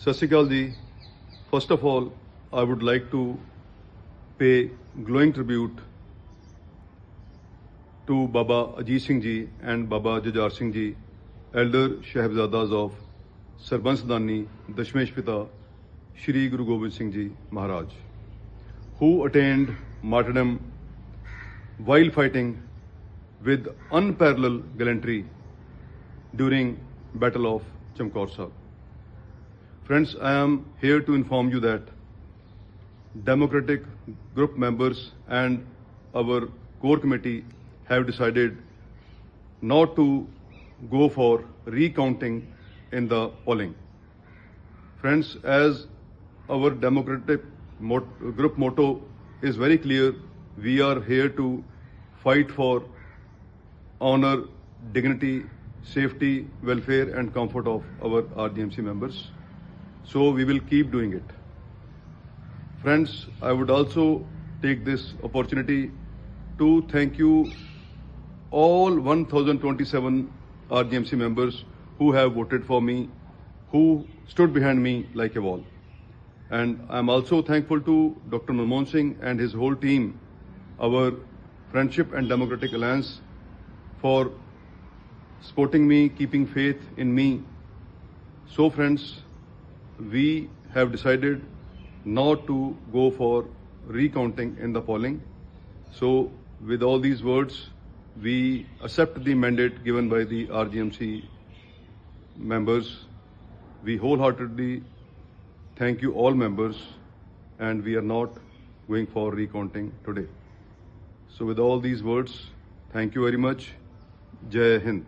Sat Sri Akal ji. First of all I would like to pay glowing tribute to Baba Ajit Singh ji and Baba Jujhar Singh ji elder Sahibzadas of Sarbansdani Dashmesh Pita Shri Guru Gobind Singh ji Maharaj who attained martyrdom while fighting with unparalleled gallantry during battle of Chamkaur Sahib Friends, I am here to inform you that Democratic group members and our core committee have decided not to go for recounting in the polling. Friends, as our democratic mot- group motto is very clear, we are here to fight for honor, dignity, safety, welfare, and comfort of our RDMC members. So we will keep doing it. Friends, I would also take this opportunity to thank you all 1027 RGMC members who have voted for me, who stood behind me like a wall. And I'm also thankful to Dr. Manmohan Singh and his whole team, our Friendship and Democratic Alliance, for supporting me, keeping faith in me. So, friends, we have decided not to go for recounting in the polling. So, with all these words, we accept the mandate given by the RGMC members. We wholeheartedly thank you all members and we are not going for recounting today. So with all these words, thank you very much. Jai Hind.